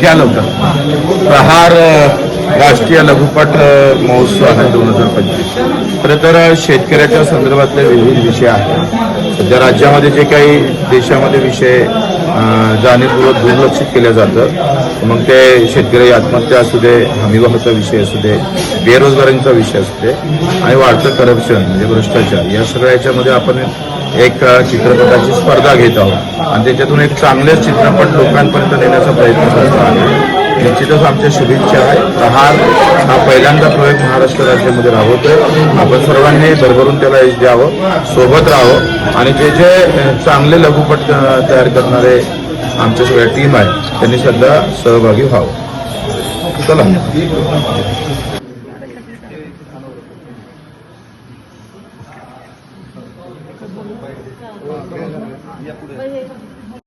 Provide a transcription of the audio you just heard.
घ्या लवकर. प्रहार राष्ट्रीय लघुपट महोत्सव आहे दोन हजार पंचवीस. खरं तर शेतकऱ्याच्या संदर्भातले विविध विषय आहेत. सध्या राज्यामध्ये जे काही देशामध्ये विषय जाणीवपूर्वक दुर्लक्षित केलं जातं मग ते शेतकरी आत्महत्या असू दे हमीभावाचा विषय असू दे बेरोजगारींचा विषय असू दे आणि वाढतं करप्शन म्हणजे भ्रष्टाचार या सगळ्या याच्यामध्ये आपण एक चित्रपटाची स्पर्धा घेत आहोत. आणि त्याच्यातून एक चांगलेच चित्रपट लोकांपर्यंत नेण्याचा प्रयत्न करतो आहे निश्चितच आमच्या शुभेच्छा आहे प्रहार हा पहिल्यांदा प्रयोग महाराष्ट्र राज्यामध्ये राबवतोय. आपण सर्वांनी भरभरून त्याला यश द्यावं सोबत राहावं. आणि जे जे चांगले लघुपट तयार करणारे आमच्या सगळ्या टीम आहे त्यांनी सध्या सहभागी व्हावं. चला. Banyak kulit.